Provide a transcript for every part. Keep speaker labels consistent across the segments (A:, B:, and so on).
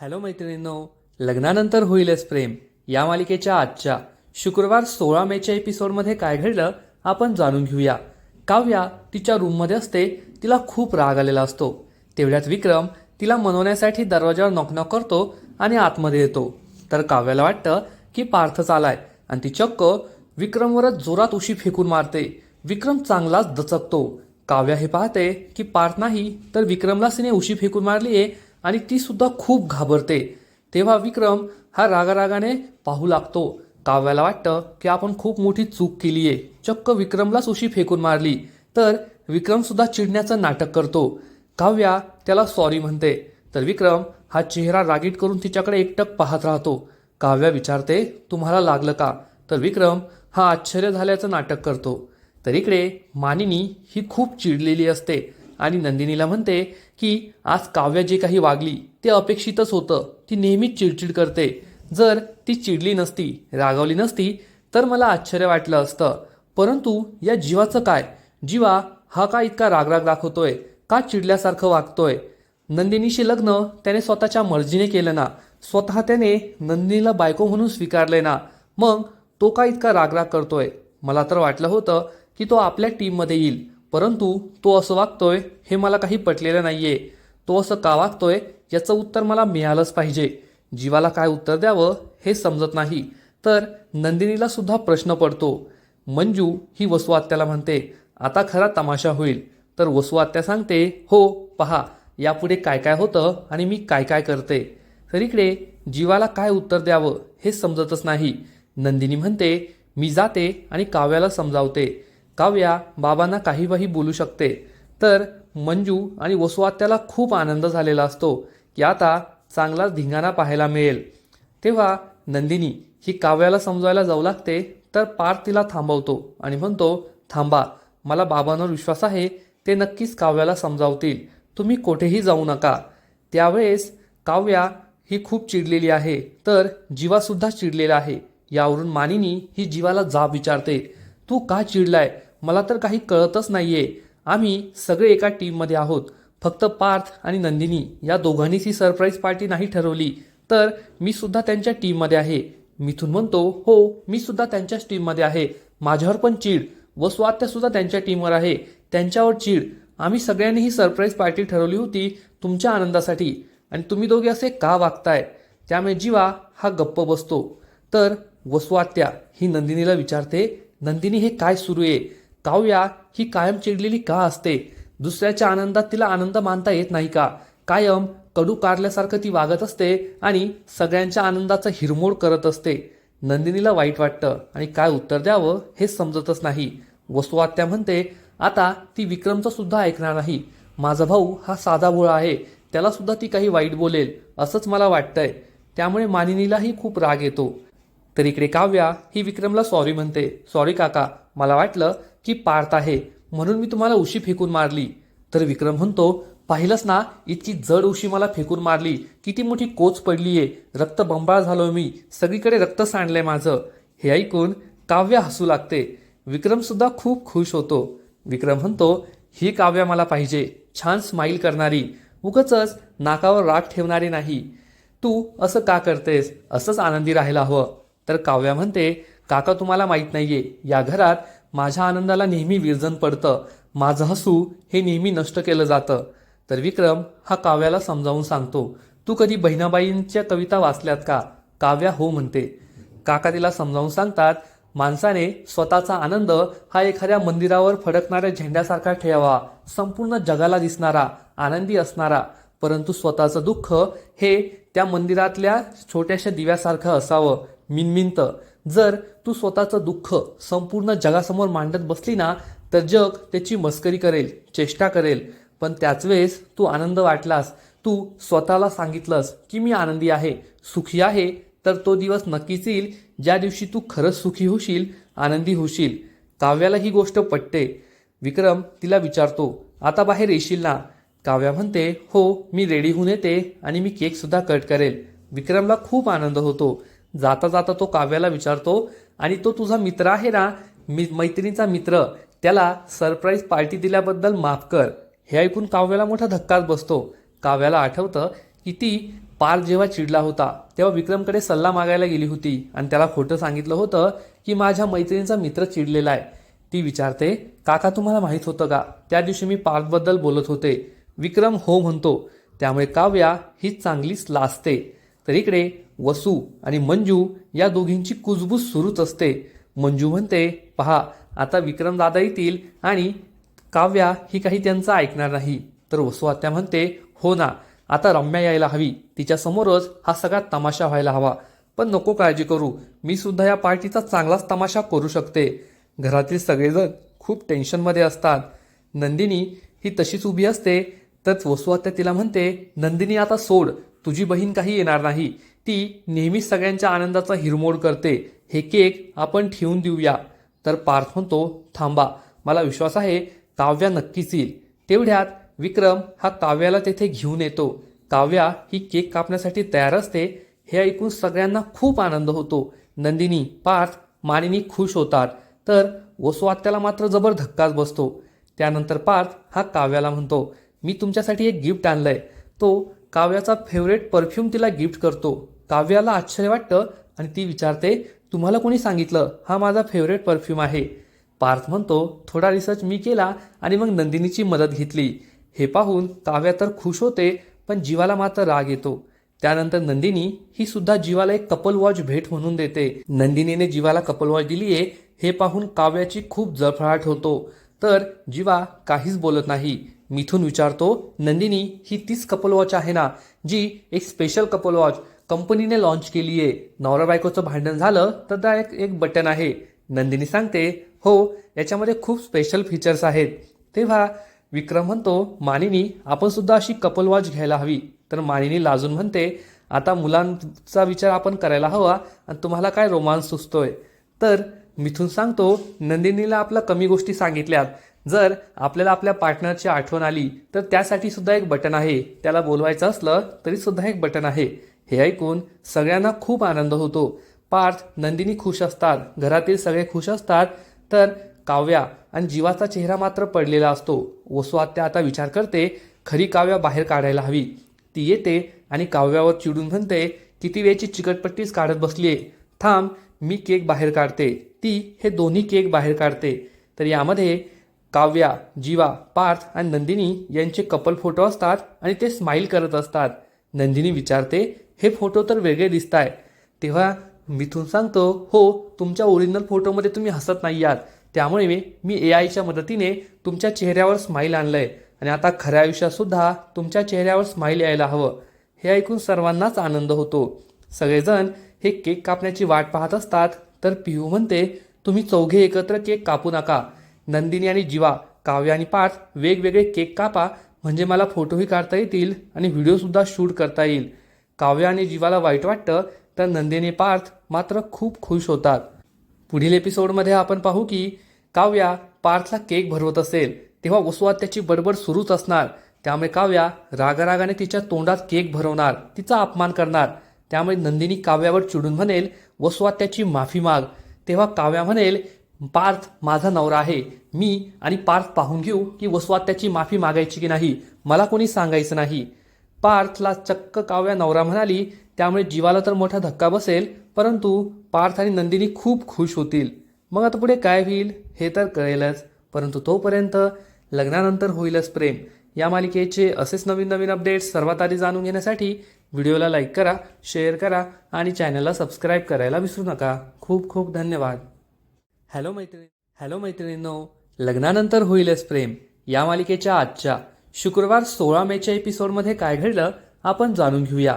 A: Hello मैत्रिणींनो लग्नानंतर होईलच प्रेम. या मालिकेच्या आजच्या शुक्रवार सोळा मेच्या एपिसोडमध्ये काय घडलं आपण जाणून घेऊया. काव्या तिच्या रूममध्ये असते तिला खूप राग आलेला असतो. तेवढ्यात विक्रम तिला मनवण्यासाठी दरवाजावर नॉकनॉक करतो आणि आतमध्ये येतो. तर काव्याला वाटतं की पार्थच आलाय आणि ती चक्क विक्रमवरच जोरात उशी फेकून मारते. विक्रम चांगलाच दचकतो. काव्या हे पाहते की पार्थ नाही तर विक्रमला तिने उशी फेकून मारली आहे आणि तीसुद्धा खूप घाबरते. तेव्हा विक्रम हा रागारागाने पाहू लागतो. काव्याला वाटतं की आपण खूप मोठी चूक केली आहे चक्क विक्रमलाच उशी फेकून मारली. तर विक्रमसुद्धा चिडण्याचं नाटक करतो. काव्या त्याला सॉरी म्हणते. तर विक्रम हा चेहरा रागीट करून तिच्याकडे एकटक पाहत राहतो. काव्या विचारते तुम्हाला लागलं का? तर विक्रम हा आश्चर्य झाल्याचं नाटक करतो. तर इकडे मानिनी ही खूप चिडलेली असते. आणि नंदिनीला म्हणते की आज काव्या जे काही वागली ते अपेक्षितच होतं. ती नेहमीच चिडचिड करते. जर ती चिडली नसती रागावली नसती तर मला आश्चर्य वाटलं असतं. परंतु या जीवाचं काय? जीवा हा का इतका रागराग दाखवतोय? का चिडल्यासारखं वागतोय? नंदिनीशी लग्न त्याने स्वतःच्या मर्जीने केलं ना. स्वतः त्याने नंदिनीला बायको म्हणून स्वीकारले ना. मग तो का इतका रागराग करतोय? मला तर वाटलं होतं की तो आपल्या टीममध्ये येईल. परंतु तो असं वागतोय हे मला काही पटलेलं नाहीये. तो असं का वागतोय याचं उत्तर मला मिळालंच पाहिजे. जीवाला काय उत्तर द्यावं हे समजत नाही. तर नंदिनीला सुद्धा प्रश्न पडतो. मंजू ही वसू आत्याला म्हणते आता खरा तमाशा होईल. तर वसू आत्या सांगते हो पहा यापुढे काय काय होतं आणि मी काय काय करते. तर इकडे जीवाला काय उत्तर द्यावं हे समजतच नाही. नंदिनी म्हणते मी जाते आणि काव्याला समजावते. काव्या बाबांना काहीवाही बोलू शकते. तर मंजू आणि वसुआत्याला खूप आनंद झालेला असतो. की आता चांगला धिंगाणा पाहायला मिळेल. तेव्हा नंदिनी ही काव्याला समजायला जाऊ लागते तर पार्थ तिला थांबवतो आणि म्हणतो थांबा मला बाबांवर विश्वास आहे ते नक्कीच काव्याला समजावतील. तुम्ही कोठेही जाऊ नका. त्यावेळेस काव्या ही खूप चिडलेली आहे तर जीवासुद्धा चिडलेला आहे. यावरून मानिनी ही जीवाला जाब विचारते तू का चिडलाय? मला तर काही कळतच नाहीये. आम्ही सगळे एका टीममध्ये आहोत. फक्त पार्थ आणि नंदिनी या दोघांनीच ही सरप्राईज पार्टी नाही ठरवली. तर मी सुद्धा त्यांच्या टीममध्ये आहे. मिथून म्हणतो हो मी सुद्धा त्यांच्याच टीममध्ये आहे. माझ्यावर पण चीड. व स्वात्या सुद्धा त्यांच्या टीमवर आहे. त्यांच्यावर चीड. आम्ही सगळ्यांनी ही सरप्राईज पार्टी ठरवली होती तुमच्या आनंदासाठी. आणि तुम्ही दोघे असे का वागताय? त्यामुळे जीवा हा गप्प बसतो. तर वसुआत्या ही नंदिनीला विचारते नंदिनी हे काय सुरू आहे? काव्या ही कायम चिडलेली का असते? दुसऱ्याच्या आनंदात तिला आनंद मानता येत नाही का? कायम कडू कारल्यासारखं ती वागत असते आणि सगळ्यांच्या आनंदाचा हिरमोड करत असते. नंदिनीला वाईट वाटतं आणि काय उत्तर द्यावं हे समजतच नाही. वसुआत्या म्हणते आता ती विक्रमचं सुद्धा ऐकणार नाही. माझा भाऊ हा साधा भोळा आहे. त्याला सुद्धा ती काही वाईट बोलेल असंच मला वाटतंय. त्यामुळे मानिनीलाही खूप राग येतो. तर इकडे काव्या ही विक्रमला सॉरी म्हणते. सॉरी काका मला वाटलं की पार्थ आहे. म्हणून मी तुम्हाला उशी फेकून मारली. तर विक्रम म्हणतो पाहिलंच ना इतकी जड उशी मला फेकून मारली. किती मोठी कोच पडलीये. रक्त बंबाळ झालो मी. सगळीकडे रक्त सांडलंय माझं. हे ऐकून काव्या हसू लागते. विक्रम सुद्धा खूप खुश होतो. विक्रम म्हणतो ही काव्या मला पाहिजे. छान स्माईल करणारी. उगच नाकावर राग ठेवणारी नाही. तू असं का करतेस? असंच आनंदी राहायला हवं. तर काव्या म्हणते काका तुम्हाला माहीत नाहीये. या घरात माझ्या आनंदाला नेहमी विरजन पडतं. माझं हसू हे नेहमी नष्ट केलं जातं. तर विक्रम हा काव्याला समजावून सांगतो तू कधी बहिणाबाईंच्या कविता वाचल्यात का? काव्या हो म्हणते. काका तिला समजावून सांगतात माणसाने स्वतःचा आनंद हा एखाद्या मंदिरावर फडकणाऱ्या झेंड्यासारखा ठेवावा. संपूर्ण जगाला दिसणारा आनंदी असणारा. परंतु स्वतःचं दुःख हे त्या मंदिरातल्या छोट्याशा दिव्यासारखं असावं. मिनमिंत जर तू स्वतःचं दुःख संपूर्ण जगासमोर मांडत बसली ना तर जग त्याची मस्करी करेल चेष्टा करेल. पण त्याच वेळेस तू आनंद वाटलास तू स्वतःला सांगितलंस की मी आनंदी आहे सुखी आहे तर तो दिवस नक्कीच येईल. ज्या दिवशी तू खरंच सुखी होशील आनंदी होशील. काव्याला ही गोष्ट पटते. विक्रम तिला विचारतो आता बाहेर येशील ना? काव्या म्हणते हो मी रेडी होऊन येते आणि मी केकसुद्धा कट करेल. विक्रमला खूप आनंद होतो. जाता जाता तो काव्याला विचारतो आणि तो तुझा मित्र आहे ना? मी मैत्रिणीचा मित्र. त्याला सरप्राईज पार्टी दिल्याबद्दल माफ कर. हे ऐकून काव्याला मोठा धक्काच बसतो. काव्याला आठवतं की ती पार जेव्हा चिडला होता तेव्हा विक्रमकडे सल्ला मागायला गेली होती आणि त्याला खोटं सांगितलं होतं की माझ्या मैत्रिणीचा मित्र चिडलेला आहे. ती विचारते काका तुम्हाला माहीत होतं का? त्या दिवशी मी पार्थबद्दल बोलत होते. विक्रम हो म्हणतो. त्यामुळे काव्या ही चांगलीच लाजते. तर इकडे वसू आणि मंजू या दोघींची कुजबूज सुरूच असते. मंजू म्हणते पहा आता विक्रम दादा येतील आणि काव्या ही काही त्यांचं ऐकणार नाही. तर वसू आत्या म्हणते हो ना आता रम्या यायला हवी. तिच्या समोरच हा सगळा तमाशा व्हायला हवा. पण नको काळजी करू. मी सुद्धा या पार्टीचा चांगलाच तमाशा करू शकते. घरातील सगळेजण खूप टेन्शनमध्ये असतात. नंदिनी ही तशीच उभी असते. तर वसू आत्या तिला म्हणते नंदिनी आता सोड. तुझी बहीण काही येणार नाही. ती नेहमीच सगळ्यांच्या आनंदाचा हिरमोड करते. हे केक आपण ठेवून देऊया. तर पार्थ म्हणतो थांबा मला विश्वास आहे काव्या नक्कीच येईल. तेवढ्यात विक्रम हा काव्याला तेथे घेऊन येतो. काव्या ही केक कापण्यासाठी तयार असते. हे ऐकून सगळ्यांना खूप आनंद होतो. नंदिनी पार्थ मानिनी खुश होतात. तर वसुआत्याला मात्र जबर धक्काच बसतो. त्यानंतर पार्थ हा काव्याला म्हणतो मी तुमच्यासाठी एक गिफ्ट आणलंय. तो काव्याचा फेवरेट परफ्यूम तिला गिफ्ट करतो. काव्याला आश्चर्य वाटतं आणि ती विचारते तुम्हाला कोणी सांगितलं? हा माझा फेवरेट परफ्यूम आहे. पार्थ म्हणतो थोडा रिसर्च मी केला आणि मग नंदिनीची मदत घेतली. हे पाहून काव्या तर खुश होते पण जीवाला मात्र राग येतो. त्यानंतर नंदिनी ही सुद्धा जीवाला एक कपल वॉच भेट म्हणून देते. नंदिनीने जीवाला कपल वॉच दिली आहे हे पाहून काव्याची खूप जळफळाट होतो. तर जीवा काहीच बोलत नाही. मिथून विचारतो नंदिनी ही तीच कपल वॉच आहे ना जी एक स्पेशल कपल वॉच कंपनीने लॉन्च केली आहे नवरा बायकोचं भांडण झालं तर त्या एक एक बटन आहे. नंदिनी सांगते हो याच्यामध्ये खूप स्पेशल फीचर्स आहेत. तेव्हा विक्रम म्हणतो मानिनी आपण सुद्धा अशी कपल वॉच घ्यायला हवी. तर मानिनी लाजून म्हणते आता मुलांचा विचार आपण करायला हवा आणि तुम्हाला काय रोमांस सुचतोय. तर मिथून सांगतो नंदिनीला आपल्या कमी गोष्टी सांगितल्यात. जर आपल्याला आपल्या पार्टनरची आठवण आली तर त्यासाठी सुद्धा एक बटन आहे. त्याला बोलवायचं असलं तरी सुद्धा एक बटन आहे. हे ऐकून सगळ्यांना खूप आनंद होतो. पार्थ नंदिनी खुश असतात. घरातील सगळे खुश असतात. तर काव्या आणि जीवाचा चेहरा मात्र पडलेला असतो. वसू आत्या आता विचार करते खरी काव्या बाहेर काढायला हवी. ती येते आणि काव्यावर चिडून म्हणते किती वेळची चिकटपट्टीच काढत बसलीये. थांब मी केक बाहेर काढते. ती हे दोन्ही केक बाहेर काढते. तर यामध्ये काव्या जीवा पार्थ आणि नंदिनी यांचे कपल फोटो असतात आणि ते स्माईल करत असतात. नंदिनी विचारते हे फोटो तर वेगळे दिसत आहे तेव्हा मिथून सांगतो हो तुमच्या ओरिजिनल फोटोमध्ये तुम्ही हसत नाही आहात. त्यामुळे मी ए आयच्या मदतीने तुमच्या चेहऱ्यावर स्माईल आहे आणि आता खऱ्या आयुष्यातसुद्धा तुमच्या चेहऱ्यावर स्माईल यायला हवं. हे ऐकून सर्वांनाच आनंद होतो. सगळेजण हे केक कापण्याची वाट पाहत असतात. तर पिहू म्हणते तुम्ही चौघे एकत्र केक कापू नका. नंदिनी आणि जीवा काव्य आणि पार्थ वेगवेगळे केक कापा म्हणजे मला फोटोही काढता येतील आणि व्हिडिओसुद्धा शूट करता येईल. काव्य आणि जीवाला वाईट वाटतं तर नंदिनी पार्थ मात्र खूप खुश होतात. पुढील एपिसोडमध्ये आपण पाहू की काव्या पार्थला केक भरवत असेल तेव्हा वसुवात त्याची बडबड सुरूच असणार. त्यामुळे काव्या रागारागाने तिच्या तोंडात केक भरवणार तिचा अपमान करणार. त्यामुळे नंदिनी काव्यावर चिडून म्हणेल वसुवात त्याची माफी माग. तेव्हा काव्या म्हणेल पार्थ माझा नवरा आहे. मी आणि पार्थ पाहून घेऊ की वसुवात त्याची माफी मागायची की नाही. मला कोणी सांगायचं नाही. पार्थला चक्क काव्या नवरा म्हणाली त्यामुळे जीवाला तर मोठा धक्का बसेल परंतु पार्थ आणि नंदिनी खूप खुश होतील. मग आता पुढे काय होईल हे तर कळेलच. परंतु तोपर्यंत लग्नानंतर होईलच प्रेम. या मालिकेचे असेच नवीन नवीन अपडेट्स सर्वात आधी जाणून घेण्यासाठी व्हिडिओला लाईक करा शेअर करा आणि चॅनलला सबस्क्राईब करायला विसरू नका. खूप खूप धन्यवाद. हॅलो मैत्रिणी हॅलो मैत्रिणींनो लग्नानंतर होईलच प्रेम. या मालिकेच्या आजच्या शुक्रवार सोळा मेच्या एपिसोडमध्ये काय घडलं आपण जाणून घेऊया.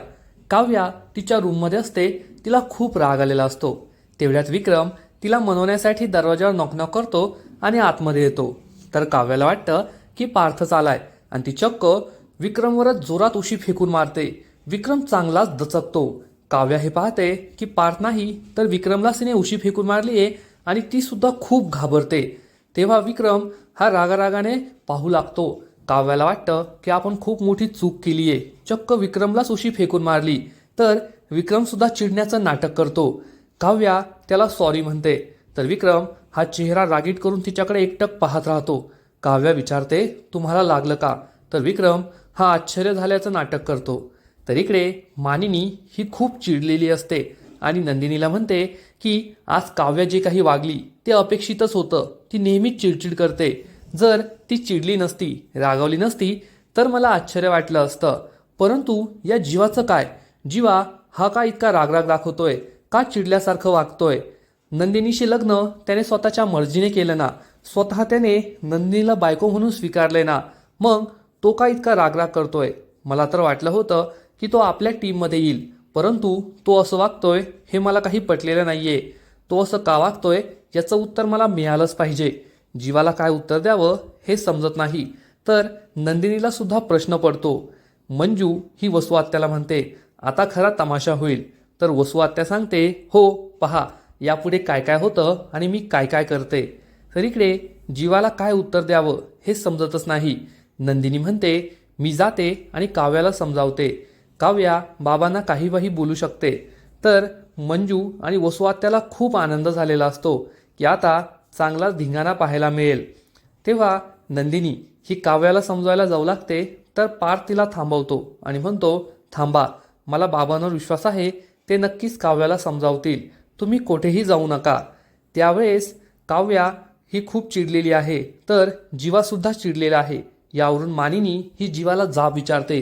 A: काव्या तिच्या रूममध्ये असते तिला खूप राग आलेला असतो. तेवढ्यात विक्रम तिला मनवण्यासाठी दरवाजावर नॉकनॉक करतो आणि आतमध्ये येतो. तर काव्याला वाटतं की पार्थच आलाय आणि ती चक्क विक्रमवरच जोरात उशी फेकून मारते. विक्रम चांगलाच दचकतो. काव्या हे पाहते की पार्थ नाही तर विक्रमलाच तिने उशी फेकून मारली आहे आणि तीसुद्धा खूप घाबरते. तेव्हा विक्रम हा रागारागाने पाहू लागतो. काव्याला वाटतं की आपण खूप मोठी चूक केली आहे चक्क विक्रमलाच उशी फेकून मारली. तर विक्रमसुद्धा चिडण्याचं नाटक करतो. काव्या त्याला सॉरी म्हणते. तर विक्रम हा चेहरा रागीट करून तिच्याकडे एकटक पाहत राहतो. काव्या विचारते तुम्हाला लागलं का? तर विक्रम हा आश्चर्य झाल्याचं नाटक करतो. तर इकडे मानिनी ही खूप चिडलेली असते आणि नंदिनीला म्हणते की आज काव्या जे काही वागली ते अपेक्षितच होतं. ती नेहमीच चिडचिड करते. जर ती चिडली नसती रागावली नसती तर मला आश्चर्य वाटलं असतं. परंतु या जीवाचं काय? जीवा हा का इतका रागराग दाखवतोय? का चिडल्यासारखं वागतोय? नंदिनीशी लग्न त्याने स्वतःच्या मर्जीने केलं ना. स्वतः त्याने नंदिनीला बायको म्हणून स्वीकारले ना. मग तो का इतका रागराग करतोय? मला तर वाटलं होतं की तो आपल्या टीममध्ये येईल. परंतु तो असं वागतोय हे मला काही पटलेलं नाहीये. तो असं का वागतोय याचं उत्तर मला मिळालंच पाहिजे. जीवाला काय उत्तर द्यावं हे समजत नाही. तर नंदिनीला सुद्धा प्रश्न पडतो. मंजू ही वसू आत्याला म्हणते आता खरा तमाशा होईल. तर वसू आत्या सांगते हो पहा यापुढे काय काय होतं आणि मी काय काय करते. तर इकडे जीवाला काय उत्तर द्यावं हे समजतच नाही. नंदिनी म्हणते मी जाते आणि काव्याला समजावते. काव्या बाबांना काहीही बोलू शकते. तर मंजू आणि वसुआत्याला खूप आनंद झालेला असतो की आता चांगला धिंगाणा पाहायला मिळेल. तेव्हा नंदिनी ही काव्याला समजायला जाऊ लागते तर पार्थ तिला थांबवतो आणि म्हणतो थांबा मला बाबांवर विश्वास आहे ते नक्कीच काव्याला समजावतील. तुम्ही कोठेही जाऊ नका. त्यावेळेस काव्या ही खूप चिडलेली आहे तर जीवासुद्धा चिडलेला आहे. यावरून मानिनी ही जीवाला जाब विचारते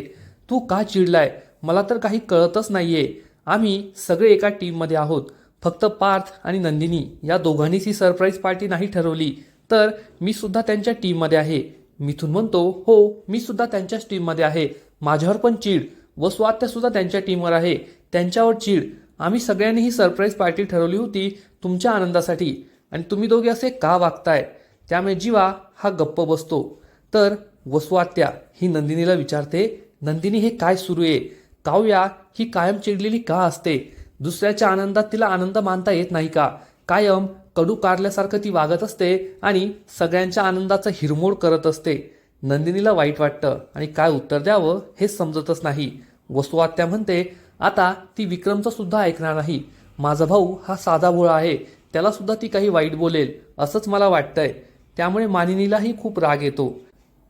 A: तू का चिडलाय? मला तर काही कळतच नाहीये. आम्ही सगळे एका टीममध्ये आहोत. फक्त पार्थ आणि नंदिनी या दोघांनीच ही सरप्राईज पार्टी नाही ठरवली. तर मी सुद्धा त्यांच्या टीममध्ये आहे. मिथून म्हणतो हो मी सुद्धा त्यांच्याच टीममध्ये आहे. माझ्यावर पण चीड. व सुद्धा त्यांच्या टीमवर आहे. त्यांच्यावर चीड. आम्ही सगळ्यांनी ही सरप्राईज पार्टी ठरवली होती तुमच्या आनंदासाठी. आणि तुम्ही दोघे असे का वागताय? त्यामुळे जीवा हा गप्प बसतो. तर वसुआत्या ही नंदिनीला विचारते नंदिनी हे काय सुरू आहे? काव्या ही कायम चिडलेली का असते? दुसऱ्याच्या आनंदात तिला आनंद मानता येत नाही का? कायम कडू कारल्यासारखं ती वागत असते आणि सगळ्यांच्या आनंदाचा हिरमोड करत असते. नंदिनीला वाईट वाटतं आणि काय उत्तर द्यावं हे समजतच नाही. वस्तुआत्या म्हणते आता ती विक्रमचं सुद्धा ऐकणार नाही. माझा भाऊ हा साधा भोळा आहे. त्याला सुद्धा ती काही वाईट बोलेल असंच मला वाटतंय. त्यामुळे मानिनीलाही खूप राग येतो.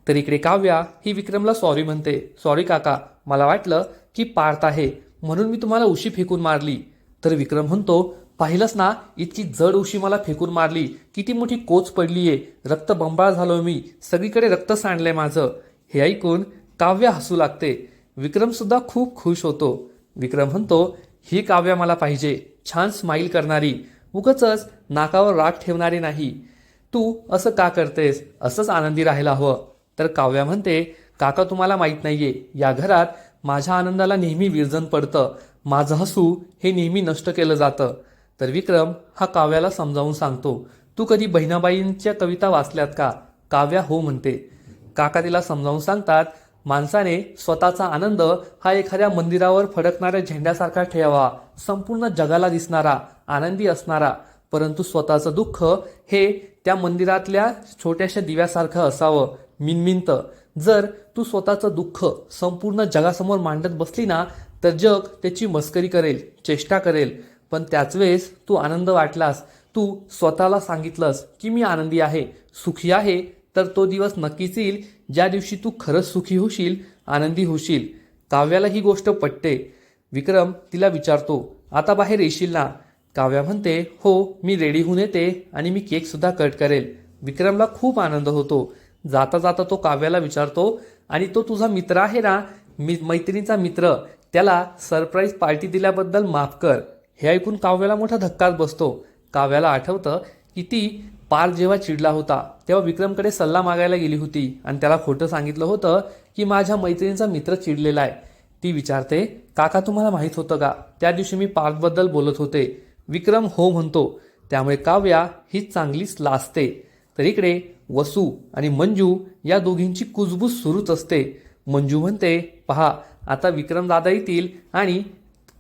A: तर इकडे काव्या ही विक्रमला सॉरी म्हणते. सॉरी काका मला वाटलं की पार्थ आहे. म्हणून मी तुम्हाला उशी फेकून मारली. तर विक्रम म्हणतो पाहिलंच ना इतकी जड उशी मला फेकून मारली. किती मोठी कोच पडलीये. रक्त बंबाळ झालो मी. सगळीकडे रक्त सांडलंय माझं. हे ऐकून काव्या हसू लागते. विक्रम सुद्धा खूप खुश होतो. विक्रम म्हणतो ही काव्या मला पाहिजे. छान स्माईल करणारी. उगच नाकावर राग ठेवणारी नाही. तू असं का करतेस? असंच आनंदी राहायला हवं. तर काव्या म्हणते काका तुम्हाला माहीत नाहीये. या घरात माझ्या आनंदाला नेहमी विरजन पडतं. माझं हसू हे नेहमी नष्ट केलं जातं. तर विक्रम हा काव्याला समजावून सांगतो तू कधी बहिणाबाईंच्या कविता वाचल्यात का? काव्या हो म्हणते. काका तिला समजावून सांगतात माणसाने स्वतःचा आनंद हा एखाद्या मंदिरावर फडकणाऱ्या झेंड्यासारखा ठेवावा. संपूर्ण जगाला दिसणारा आनंदी असणारा. परंतु स्वतःचं दुःख हे त्या मंदिरातल्या छोट्याशा दिव्यासारखं असावं. मिनमिंत जर तू स्वतःचं दुःख संपूर्ण जगासमोर मांडत बसली ना तर जग त्याची मस्करी करेल चेष्टा करेल. पण त्याच वेळेस तू आनंद वाटलास. तू स्वतःला सांगितलंस की मी आनंदी आहे सुखी आहे तर तो दिवस नक्कीच येईल. ज्या दिवशी तू खरंच सुखी होशील आनंदी होशील. काव्याला ही गोष्ट पटते. विक्रम तिला विचारतो आता बाहेर येशील ना? काव्या म्हणते हो मी रेडी होऊन येते आणि मी केकसुद्धा कट करेल. विक्रमला खूप आनंद होतो. जाता जाता तो काव्याला विचारतो आणि तो तुझा मित्र आहे ना? मी मैत्रिणीचा मित्र. त्याला सरप्राईज पार्टी दिल्याबद्दल माफ कर. हे ऐकून काव्याला मोठा धक्काच बसतो. काव्याला आठवतं की ती पार जेव्हा चिडला होता तेव्हा विक्रमकडे सल्ला मागायला गेली होती आणि त्याला खोटं सांगितलं होतं की माझ्या मैत्रिणीचा मित्र चिडलेला आहे. ती विचारते काका तुम्हाला माहीत होतं का? त्या दिवशी मी पार्थबद्दल बोलत होते. विक्रम हो म्हणतो. त्यामुळे काव्या ही चांगलीच लाजते. तर इकडे वसू आणि मंजू या दोघींची कुजबूज सुरूच असते. मंजू म्हणते पहा आता विक्रम दादा येतील आणि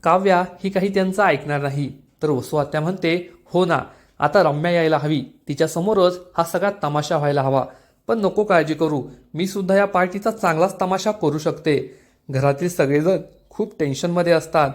A: काव्या ही काही त्यांचं ऐकणार नाही. तर वसू आत्या म्हणते हो ना आता रम्या यायला हवी. तिच्या समोरच हा सगळा तमाशा व्हायला हवा. पण नको काळजी करू. मी सुद्धा या पार्टीचा चांगलाच तमाशा करू शकते. घरातील सगळेजण खूप टेन्शनमध्ये असतात.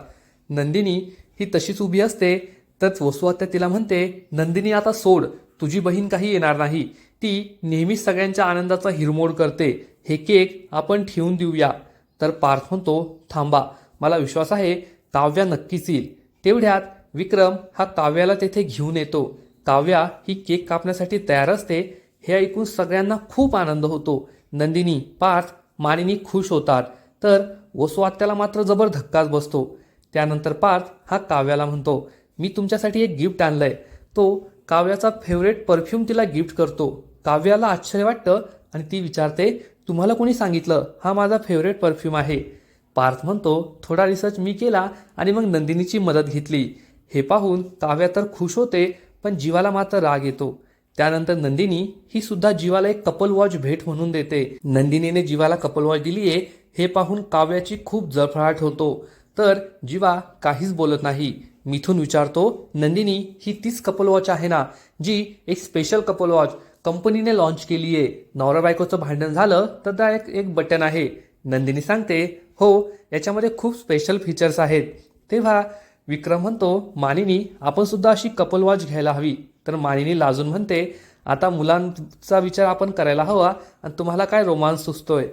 A: नंदिनी ही तशीच उभी असते. तर वसू आत्या तिला म्हणते नंदिनी आता सोड. तुझी बहीण काही येणार नाही. ती नेहमीच सगळ्यांच्या आनंदाचा हिरमोड करते. हे केक आपण ठेवून देऊया. तर पार्थ म्हणतो थांबा मला विश्वास आहे काव्या नक्कीच येईल. तेवढ्यात विक्रम हा काव्याला तेथे घेऊन येतो. काव्या ही केक कापण्यासाठी तयार असते हे ऐकून सगळ्यांना खूप आनंद होतो. नंदिनी पार्थ मानिनी खुश होतात. तर वसुआत्याला मात्र जबर धक्काच बसतो. त्यानंतर पार्थ हा काव्याला म्हणतो मी तुमच्यासाठी एक गिफ्ट आणलंय. तो काव्याचा फेवरेट परफ्यूम तिला गिफ्ट करतो. काव्याला आश्चर्य वाटतं आणि ती विचारते तुम्हाला कोणी सांगितलं? हा माझा फेवरेट परफ्यूम आहे. पार्थ म्हणतो थोडा रिसर्च मी केला आणि मग नंदिनीची मदत घेतली. हे पाहून काव्या तर खुश होते पण जीवाला मात्र राग येतो. त्यानंतर नंदिनी ही सुद्धा जीवाला एक कपल वॉच भेट म्हणून देते. नंदिनीने जीवाला कपल वॉच दिलीये हे पाहून काव्याची खूप जळफळाट होतो. तर जीवा काहीच बोलत नाही. मिथून विचारतो नंदिनी ही तीच कपल वॉच आहे ना जी एक स्पेशल कपल वॉच कंपनीने लॉन्च केली आहे नवरा बायकोचं भांडण झालं तर त्या एक एक बटन आहे. नंदिनी सांगते हो याच्यामध्ये खूप स्पेशल फीचर्स आहेत. तेव्हा विक्रम म्हणतो मानिनी आपण सुद्धा अशी कपल वॉच घ्यायला हवी. तर मानिनी लाजून म्हणते आता मुलांचा विचार आपण करायला हवा आणि तुम्हाला काय रोमांस सुचतोय.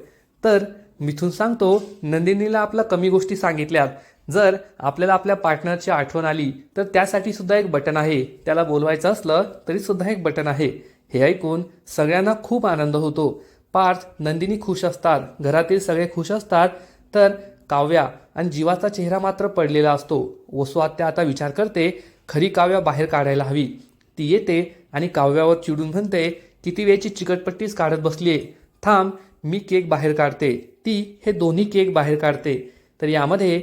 A: तर मिथून सांगतो नंदिनीला आपल्या कमी गोष्टी सांगितल्यात. जर आपल्याला आपल्या पार्टनरची आठवण आली तर त्यासाठी सुद्धा एक बटन आहे. त्याला बोलवायचं असलं तरी सुद्धा एक बटन आहे. हे ऐकून सगळ्यांना खूप आनंद होतो. पार्थ नंदिनी खुश असतात. घरातील सगळे खुश असतात. तर काव्या आणि जीवाचा चेहरा मात्र पडलेला असतो. वसू आत्या आता विचार करते खरी काव्या बाहेर काढायला हवी. ती येते आणि काव्यावर चिडून म्हणते किती वेळची चिकटपट्टीच काढत बसलीये. थांब मी केक बाहेर काढते. ती हे दोन्ही केक बाहेर काढते. तर यामध्ये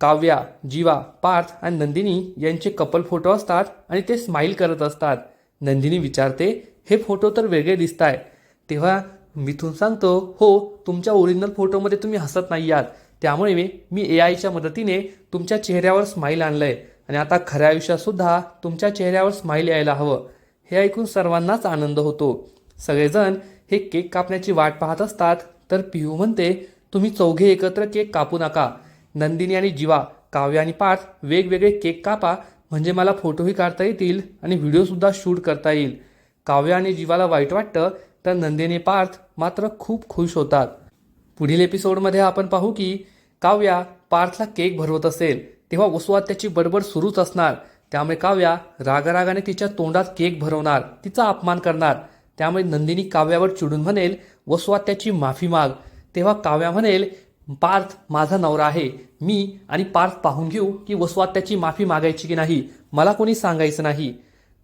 A: काव्या जीवा पार्थ आणि नंदिनी यांचे कपल फोटो असतात आणि ते स्माईल करत असतात. नंदिनी विचारते हे फोटो तर वेगळे दिसत आहे. तेव्हा मिथून सांगतो हो तुमच्या ओरिजिनल फोटोमध्ये तुम्ही हसत नाही आहात. त्यामुळे मी ए आयच्या मदतीने तुमच्या चेहऱ्यावर स्माईल आणलंय. आणि आता खऱ्या आयुष्यातसुद्धा तुमच्या चेहऱ्यावर स्माईल यायला हवं. हे ऐकून सर्वांनाच आनंद होतो. सगळेजण हे केक कापण्याची वाट पाहत असतात तर पिहू म्हणते तुम्ही चौघे एकत्र केक कापू नका. नंदिनी आणि जीवा काव्य आणि पार्थ वेगवेगळे केक कापा म्हणजे मला फोटोही काढता येतील आणि व्हिडिओसुद्धा शूट करता येईल. काव्य आणि जीवाला वाईट वाटतं तर नंदिनी पार्थ मात्र खूप खुश होतात. पुढील एपिसोडमध्ये आपण पाहू की काव्या पार्थला केक भरवत असेल तेव्हा वसुआत त्याची बडबड सुरूच असणार. त्यामुळे काव्या रागारागाने तिच्या तोंडात केक भरवणार तिचा अपमान करणार. त्यामुळे नंदिनी काव्यावर चिडून म्हणेल वसुआत त्याची माफी माग. तेव्हा काव्या म्हणेल पार्थ माझा नवरा आहे. मी आणि पार्थ पाहून घेऊ की वसुआत त्याची माफी मागायची की नाही. मला कोणी सांगायचं नाही.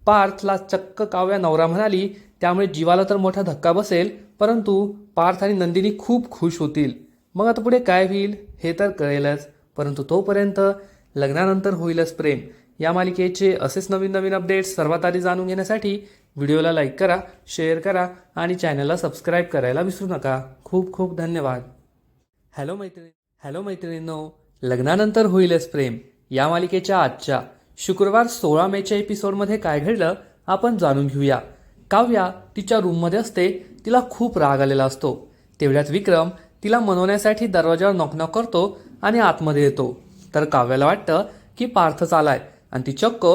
A: पार्थला चक्क काव्या नवरा म्हणाली त्यामुळे जीवाला तर मोठा धक्का बसेल परंतु पार्थ आणि नंदिनी खूप खुश होतील. मग आता पुढे काय होईल हे तर कळेलच परंतु तोपर्यंत लग्नानंतर होईलच प्रेम. या मालिकेचे असेच नवीन नवीन अपडेट्स सर्वात आधी जाणून घेण्यासाठी व्हिडिओला लाईक करा शेअर करा आणि चॅनलला सबस्क्राईब करायला विसरू नका. खूप खूप धन्यवाद. हॅलो मैत्रिणी हॅलो मैत्रिणींनो लग्नानंतर होईलच प्रेम. या मालिकेच्या आजच्या शुक्रवार सोळा मेच्या एपिसोडमध्ये काय घडलं आपण जाणून घेऊया. काव्या तिच्या रूममध्ये असते तिला खूप राग आलेला असतो. तेवढ्यात विक्रम तिला मनवण्यासाठी दरवाजावर नॉकनॉक करतो आणि आतमध्ये येतो. तर काव्याला वाटतं की पार्थच आलाय आणि ती चक्क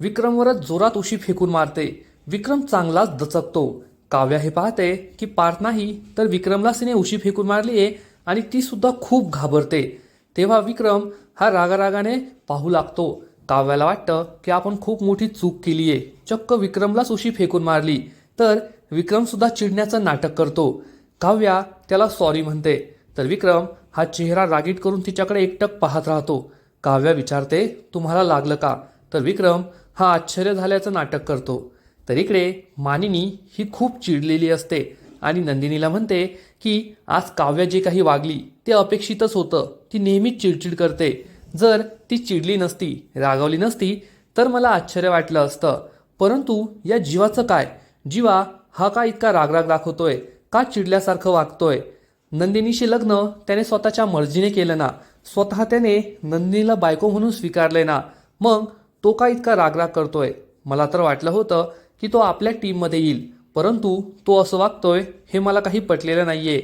A: विक्रमवरच जोरात उशी फेकून मारते. विक्रम चांगलाच दचकतो. काव्या हे पाहते की पार्थ नाही तर विक्रमला तिने उशी फेकून मारली आहे आणि ती सुद्धा खूप घाबरते. तेव्हा विक्रम हा रागारागाने पाहू लागतो. काव्याला वाटतं की आपण खूप मोठी चूक केली आहे चक्क विक्रमलाच उशी फेकून मारली. तर विक्रम सुद्धा चिडण्याचं नाटक करतो. काव्या त्याला सॉरी म्हणते. तर विक्रम हा चेहरा रागीट करून तिच्याकडे एकटक पाहत राहतो. काव्या विचारते तुम्हाला लागलं का? तर विक्रम हा आश्चर्य झाल्याचं नाटक करतो. तर इकडे मानिनी ही खूप चिडलेली असते आणि नंदिनीला म्हणते की आज काव्या जे काही वागली ते अपेक्षितच होतं. ती नेहमीच चिडचिड करते. जर ती चिडली नसती रागावली नसती तर मला आश्चर्य वाटलं असतं. परंतु या जीवाचं काय? जीवा हा का इतका रागराग दाखवतोय? का चिडल्यासारखं वागतोय? नंदिनीशी लग्न त्याने स्वतःच्या मर्जीने केलं ना. स्वतः त्याने नंदिनीला बायको म्हणून स्वीकारले ना. मग तो का इतका रागराग करतोय? मला तर वाटलं होतं की तो आपल्या टीममध्ये येईल. परंतु तो असं वागतोय हे मला काही पटलेलं नाहीये.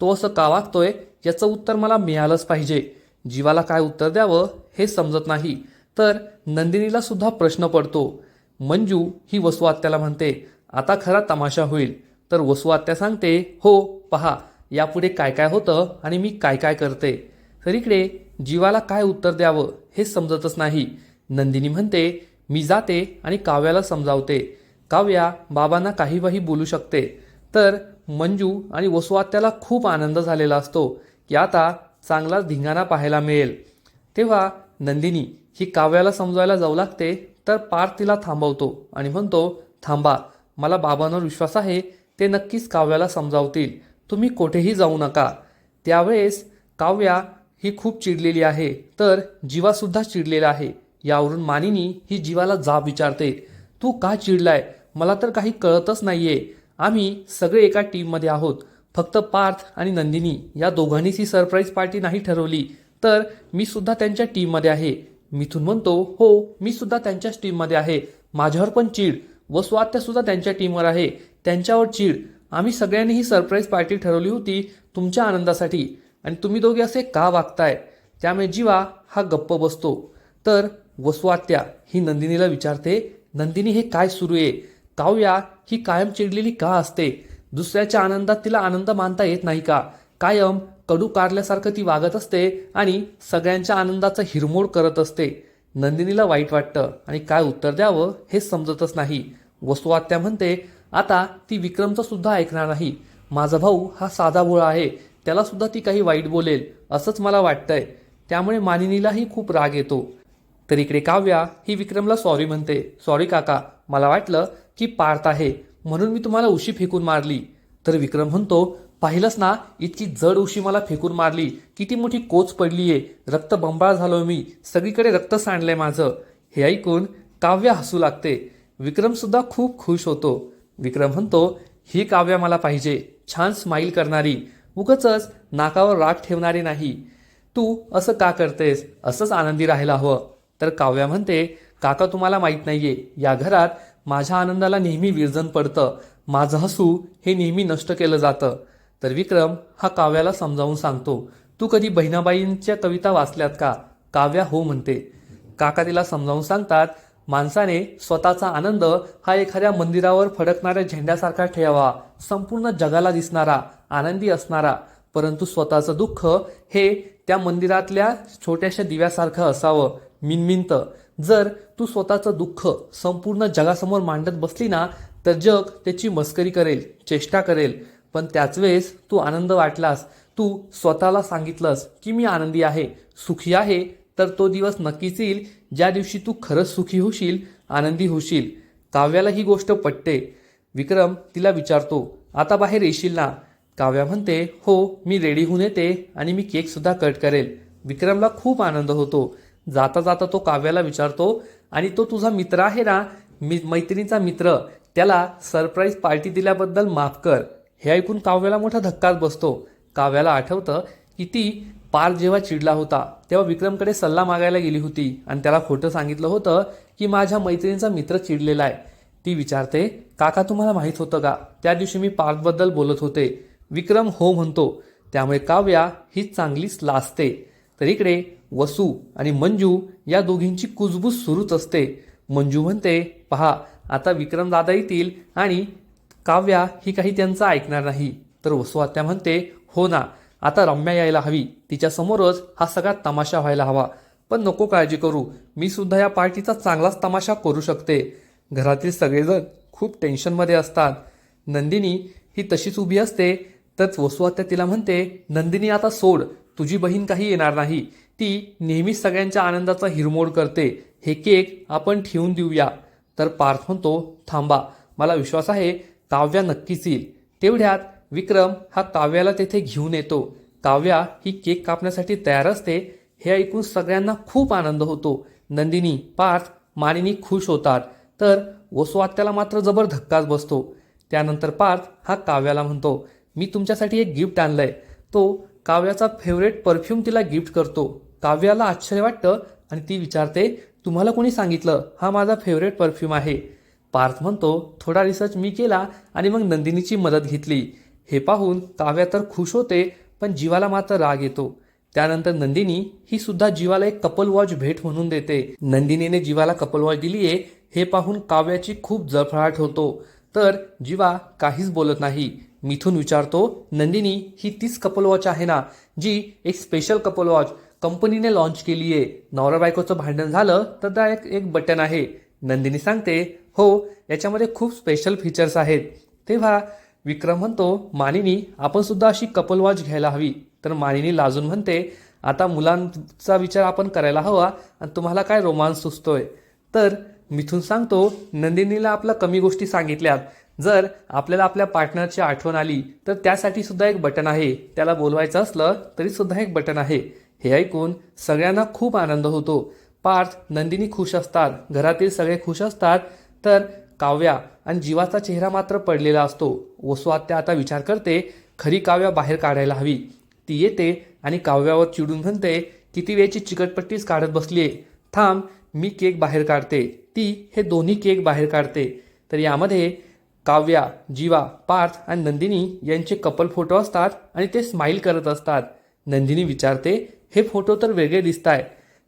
A: तो असं का वागतोय याचं उत्तर मला मिळालंच पाहिजे. जीवाला काय उत्तर द्यावं हे समजत नाही. तर नंदिनीला सुद्धा प्रश्न पडतो. मंजू ही वसू आत्याला म्हणते आता खरा तमाशा होईल. तर वसू आत्या सांगते हो पहा यापुढे काय काय होतं आणि मी काय काय करते. तर इकडे जीवाला काय उत्तर द्यावं हे समजतच नाही. नंदिनी म्हणते मी जाते आणि काव्याला समजावते. काव्या बाबांना काहीही बोलू शकते. तर मंजू आणि वसुआत्याला खूप आनंद झालेला असतो की आता चांगलाच धिंगाणा पाहायला मिळेल. तेव्हा नंदिनी ही काव्याला समजायला जाऊ लागते तर पार्थ तिला थांबवतो आणि म्हणतो थांबा मला बाबांवर विश्वास आहे ते नक्कीच काव्याला समजावतील. तुम्ही कोठेही जाऊ नका. त्यावेळेस काव्या ही खूप चिडलेली आहे तर जीवासुद्धा चिडलेला आहे. यावरून मानिनी ही जीवाला जाब विचारते तू का चिडलाय? मला तर काही कळतच नाहीये. आम्ही सगळे एका टीममध्ये आहोत. फक्त पार्थ आणि नंदिनी या दोघांनीच ही सरप्राईज पार्टी नाही ठरवली. तर मी सुद्धा त्यांच्या टीममध्ये आहे. मिथून म्हणतो हो मी सुद्धा त्यांच्याच टीममध्ये आहे. माझ्यावर पण चीड व स्वात्या सुद्धा त्यांच्या टीमवर आहे. त्यांच्यावर चीड. आम्ही सगळ्यांनी ही सरप्राईज पार्टी ठरवली होती तुमच्या आनंदासाठी. आणि तुम्ही दोघे असे का वागताय? त्यामुळे जीवा हा गप्प बसतो. तर वसुआत्या ही नंदिनीला विचारते नंदिनी हे काय सुरू आहे? काव्या ही कायम चिडलेली का असते? दुसऱ्याच्या आनंदात तिला आनंद मानता येत नाही का? कायम कडू कारल्यासारखं ती वागत असते आणि सगळ्यांच्या आनंदाचा हिरमोड करत असते. नंदिनीला वाईट वाटतं आणि काय उत्तर द्यावं हे समजतच नाही. वस्तुआत्या म्हणते आता ती विक्रमचं सुद्धा ऐकणार नाही. माझा भाऊ हा साधा भोळा आहे. त्याला सुद्धा ती काही वाईट बोलेल असंच मला वाटतंय. त्यामुळे मानिनीलाही खूप राग येतो. तर इकडे काव्या ही विक्रमला सॉरी म्हणते. सॉरी काका मला वाटलं की पार्थ आहे. म्हणून मी तुम्हाला उशी फेकून मारली. तर विक्रम म्हणतो पाहिलंच ना इतकी जड उशी मला फेकून मारली. किती मोठी कोच पडलीये. रक्त बंबाळ झालो मी. सगळीकडे रक्त सांडलंय माझं. हे ऐकून काव्या हसू लागते. विक्रम सुद्धा खूप खुश होतो. विक्रम म्हणतो ही काव्या मला पाहिजे. छान स्माईल करणारी. उगच नाकावर राग ठेवणारी नाही. तू असं का करतेस? असंच आनंदी राहायला हवं. तर काव्या म्हणते काका तुम्हाला माहीत नाहीये. या घरात माझ्या आनंदाला नेहमी विरजन पडतं. माझं हसू हे नेहमी नष्ट केलं जातं. तर विक्रम हा काव्याला समजावून सांगतो तू कधी बहिणाबाईंच्या कविता वाचल्यात का? काव्या हो म्हणते. काका तिला समजावून सांगतात माणसाने स्वतःचा आनंद हा एखाद्या मंदिरावर फडकणाऱ्या झेंड्यासारखा ठेवावा. संपूर्ण जगाला दिसणारा आनंदी असणारा. परंतु स्वतःचं दुःख हे त्या मंदिरातल्या छोट्याशा दिव्यासारखं असावं. मिनमिंत जर तू स्वतःचं दुःख संपूर्ण जगासमोर मांडत बसली ना तर जग त्याची मस्करी करेल चेष्टा करेल. पण त्याच वेळेस तू आनंद वाटलास. तू स्वतःला सांगितलंस की मी आनंदी आहे सुखी आहे तर तो दिवस नक्कीच येईल. ज्या दिवशी तू खरंच सुखी होशील आनंदी होशील. काव्याला ही गोष्ट पटते. विक्रम तिला विचारतो आता बाहेर येशील ना? काव्या म्हणते हो मी रेडी होऊन येते आणि मी केकसुद्धा कट करेल. विक्रमला खूप आनंद होतो. जाता जाता तो काव्याला विचारतो आणि तो तुझा मित्र आहे ना? मी मैत्रिणीचा मित्र. त्याला सरप्राईज पार्टी दिल्याबद्दल माफ कर. हे ऐकून काव्याला मोठा धक्काच बसतो. काव्याला आठवतं की ती पार जेव्हा चिडला होता तेव्हा विक्रमकडे सल्ला मागायला गेली होती आणि त्याला खोटं सांगितलं होतं की माझ्या मैत्रिणीचा मित्र चिडलेला आहे. ती विचारते काका तुम्हाला माहीत होतं का? त्या दिवशी मी पार्कबद्दल बोलत होते. विक्रम हो म्हणतो. त्यामुळे काव्या ही चांगलीच लाजते. तर इकडे वसू आणि मंजू या दोघींची कुजबूज सुरूच असते. मंजू म्हणते पहा आता विक्रम दादा येतील आणि काव्या ही काही त्यांचं ऐकणार नाही. तर वसू आत्या म्हणते हो ना आता रम्या यायला हवी. तिच्या समोरच हा सगळा तमाशा व्हायला हवा. पण नको काळजी करू. मी सुद्धा या पार्टीचा चांगलाच तमाशा करू शकते. घरातील सगळेजण खूप टेन्शनमध्ये असतात. नंदिनी ही तशीच उभी असते. तर वसुआत्या तिला म्हणते नंदिनी आता सोड. तुझी बहीण काही येणार नाही. ती नेहमीच सगळ्यांच्या आनंदाचा हिरमोड करते. हे केक आपण ठेवून देऊया. तर पार्थ म्हणतो थांबा मला विश्वास आहे काव्या नक्कीच येईल. तेवढ्यात विक्रम हा काव्याला तेथे घेऊन येतो. काव्या ही केक कापण्यासाठी तयार असते. हे ऐकून सगळ्यांना खूप आनंद होतो. नंदिनी पार्थ मानिनी खुश होतात. तर वसुआत्याला मात्र जबर धक्काच बसतो. त्यानंतर पार्थ हा काव्याला म्हणतो मी तुमच्यासाठी एक गिफ्ट आणलंय. तो काव्याचा फेवरेट परफ्यूम तिला गिफ्ट करतो. काव्याला आश्चर्य वाटतं आणि ती विचारते तुम्हाला कोणी सांगितलं? हा माझा फेवरेट परफ्यूम आहे. पार्थ म्हणतो थोडा रिसर्च मी केला आणि मग नंदिनीची मदत घेतली. हे पाहून काव्या तर खुश होते पण जीवाला मात्र राग येतो. त्यानंतर नंदिनी ही सुद्धा जीवाला एक कपल वॉच भेट म्हणून देते. नंदिनीने जीवाला कपल वॉच दिली आहे हे पाहून काव्याची खूप जळफळाट होतो. तर जीवा काहीच बोलत नाही. मिथून विचारतो नंदिनी ही तीच कपल वॉच आहे ना जी एक स्पेशल कपल वॉच कंपनीने लॉन्च केली आहे नवरा बायकोचं भांडण झालं तर त्या एक एक बटन आहे. नंदिनी सांगते हो याच्यामध्ये खूप स्पेशल फीचर्स आहेत. तेव्हा विक्रम म्हणतो मानिनी आपण सुद्धा अशी कपल वॉच घ्यायला हवी. तर मानिनी लाजून म्हणते आता मुलांचा विचार आपण करायला हवा आणि तुम्हाला काय रोमांस सुचतोय. तर मिथून सांगतो नंदिनीला आपल्या कमी गोष्टी सांगितल्यात. जर आपल्याला आपल्या पार्टनरची आठवण आली तर त्यासाठी सुद्धा एक बटन आहे. त्याला बोलवायचं असलं तरी सुद्धा एक बटन आहे. हे ऐकून सगळ्यांना खूप आनंद होतो. पार्थ नंदिनी खुश असतात. घरातील सगळे खुश असतात. तर काव्या आणि जीवाचा चेहरा मात्र पडलेला असतो. वसू आत्या आता विचार करते खरी काव्या बाहेर काढायला हवी. ती येते आणि काव्यावर चिडून म्हणते किती वेळची चिकटपट्टीच काढत बसलीये. थांब मी केक बाहेर काढते. ती हे दोन्ही केक बाहेर काढते. तर यामध्ये काव्या जीवा पार्थ आणि नंदिनी यांचे कपल फोटो असतात आणि ते स्माईल करत असतात. नंदिनी विचारते हे फोटो तर वेगळे दिसत आहे.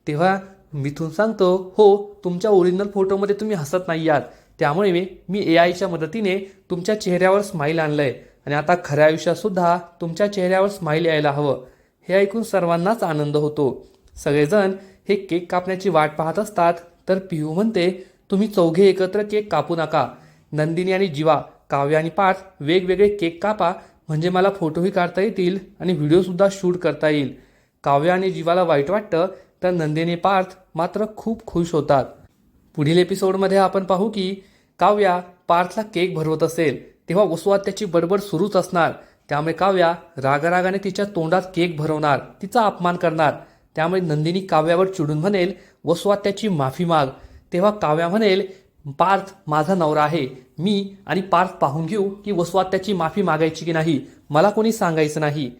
A: तेव्हा मिथून सांगतो हो तुमच्या ओरिजिनल फोटोमध्ये तुम्ही हसत नाही आहात. त्यामुळे मी ए आयच्या मदतीने तुमच्या चेहऱ्यावर स्माईल आणलंय. आणि आता खऱ्या आयुष्यातसुद्धा तुमच्या चेहऱ्यावर स्माईल यायला हवं. हे ऐकून सर्वांनाच आनंद होतो. सगळेजण हे केक कापण्याची वाट पाहत असतात तर पिहू म्हणते तुम्ही चौघे एकत्र केक कापू नका. नंदिनी आणि जीवा काव्य आणि पार्थ वेगवेगळे केक कापा. म्हणजे मला फोटोही काढता येतील आणि व्हिडिओसुद्धा शूट करता येईल. काव्य आणि जीवाला वाईट वाटतं तर नंदिनी पार्थ मात्र खूप खुश होतात. पुढील एपिसोडमध्ये आपण पाहू की काव्या पार्थला केक भरवत असेल तेव्हा वसुवात त्याची बडबड सुरूच असणार. त्यामुळे काव्या रागारागाने तिच्या तोंडात केक भरवणार तिचा अपमान करणार. त्यामुळे नंदिनी काव्यावर चिडून म्हणेल वसुवात त्याची माफी माग. तेव्हा काव्या म्हणेल पार्थ माझा नवरा आहे. मी आणि पार्थ पाहून घेऊ की वसुवात त्याची माफी मागायची की नाही. मला कोणी सांगायचं नाही.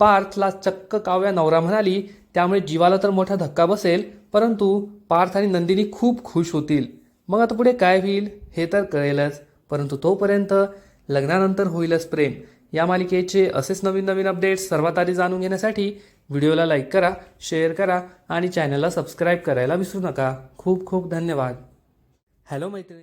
A: पार्थला चक्क काव्या नवरा म्हणाली त्यामुळे जीवाला तर मोठा धक्का बसेल परंतु पार्थ आणि नंदिनी खूप खुश होतील. मग आता पुढे काय होईल हे तर कळेलच परंतु तोपर्यंत लग्नानंतर होईलच प्रेम. या मालिकेचे असेच नवीन नवीन अपडेट्स सर्वात आधी जाणून घेण्यासाठी व्हिडिओला लाईक करा शेअर करा आणि चॅनलला सबस्क्राईब करायला विसरू नका. खूप खूप धन्यवाद. हॅलो मैत्रिणी.